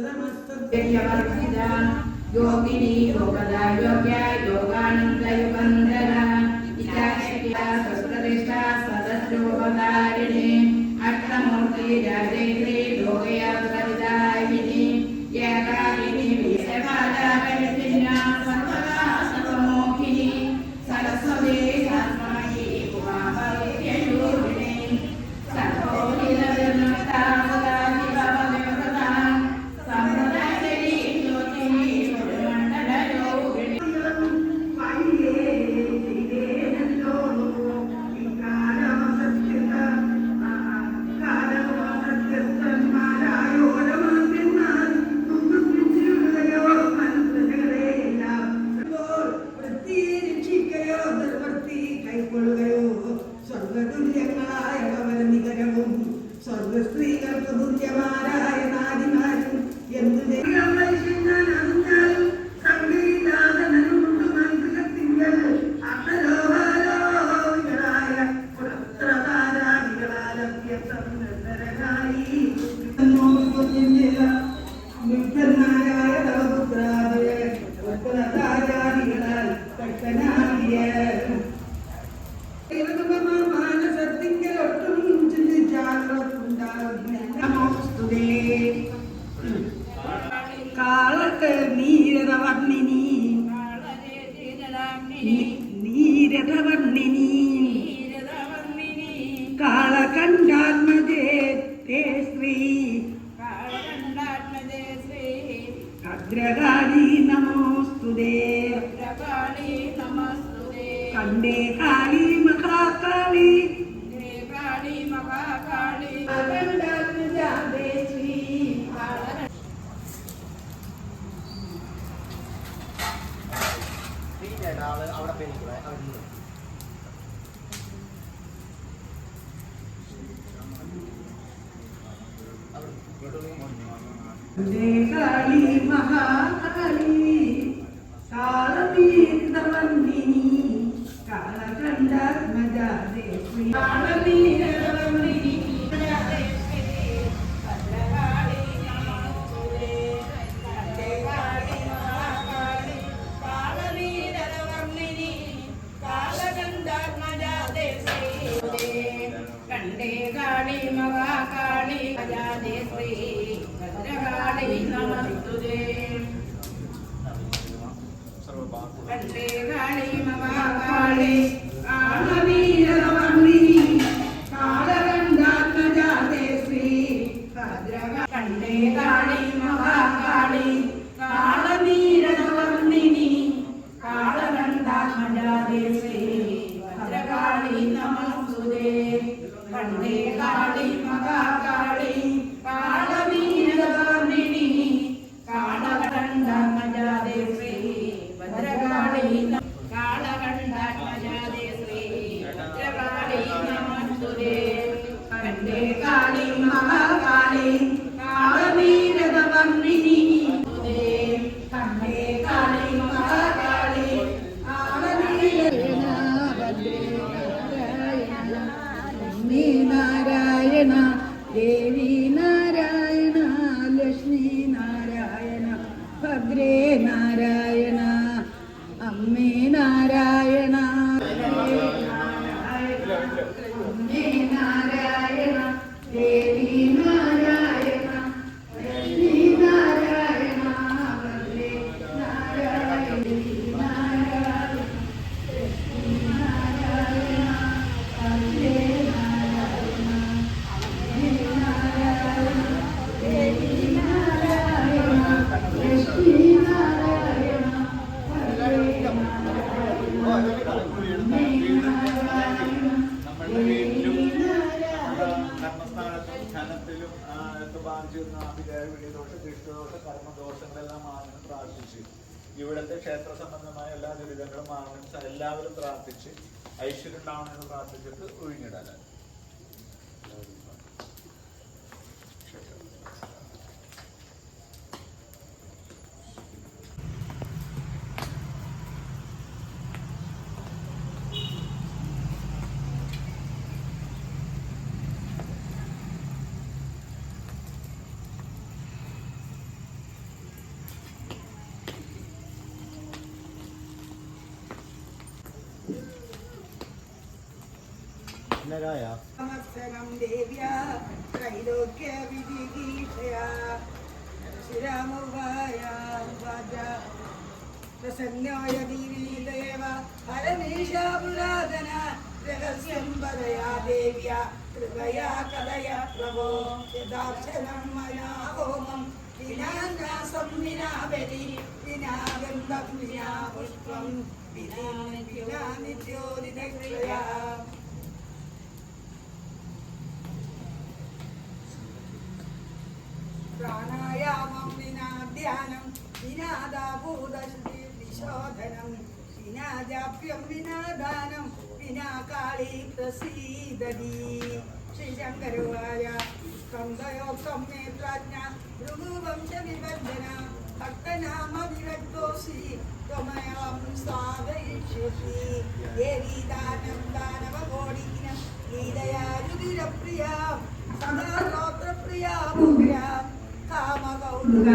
Namastate. Yavasida, Yogini, Okada, Yogyai, പ്രബുദ്ധമാരായ നാരിമാരും എന്തു അർദ്ധലോകാലോകങ്ങളായ പുത്രതാരാദികളാലഭ്യസം നിരകായി കാളത്ത് നീരതവർണിനി. നീരതവർണിനി. കാള കണ്ടാത്മജേ തേ ശ്രീ. ഭദ്രകാളി നമോസ്തുതേ. കണ്ടേ കാളി മഹാകാളി. കാളി മഹാകാളി. జయకాళి మహాకాళి కాళతీర్థవందిని కాళకండాత్మజ శ్రీ കളികാടി കർമ്മദോഷങ്ങളെല്ലാം മാറാനും പ്രാർത്ഥിച്ച്. ഇവിടുത്തെ ക്ഷേത്ര സംബന്ധമായ എല്ലാ ദുരിതങ്ങളും മാറാനും എല്ലാവരും പ്രാർത്ഥിച്ച് ഐശ്വര്യം ഉണ്ടാവണമെന്ന് പ്രാർത്ഥിച്ചിട്ട് ഒഴിഞ്ഞിടാനായി नराया नमस्सरं देव्या त्रैलोक्यविधिगीषया श्रीरामवायां वाजा प्रभो यदाक्षरं मया होमं विना नासं बलि विना गन्धं विना पुष्पं विना विना പരിശോധനം വിനാ ജാപ്യം വിനാ ദാനം വിനാ കാളി പ്രസീദതി ശ്രീശങ്കരുവായ സ്കന്ധയോക്തം നേത്രാജ്ഞ ഭൃഗുവംശ വിവർജന ഭക്തനാമ വിരക്തോസി. ത്വമയം സ്ഥാപയിഷ്യസി ദേവി ദാനം ദാനവ കോടിനം ഗീതയാ രുതിരപ്രിയ സദാ ഗോത്രപ്രിയ കാമകൗതുക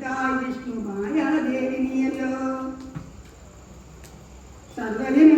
വിഷ്ണുവായ ദേവിനിയല്ലോ സർവലിന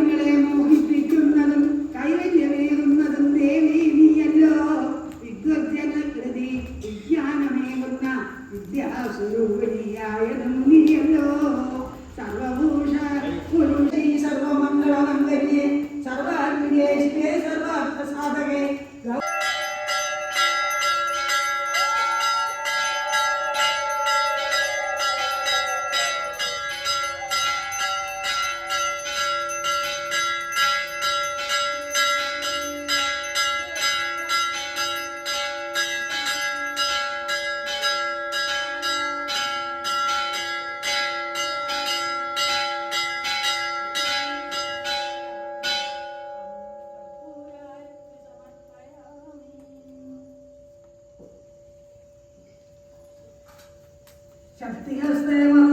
ശക്തിഹസ്തേവ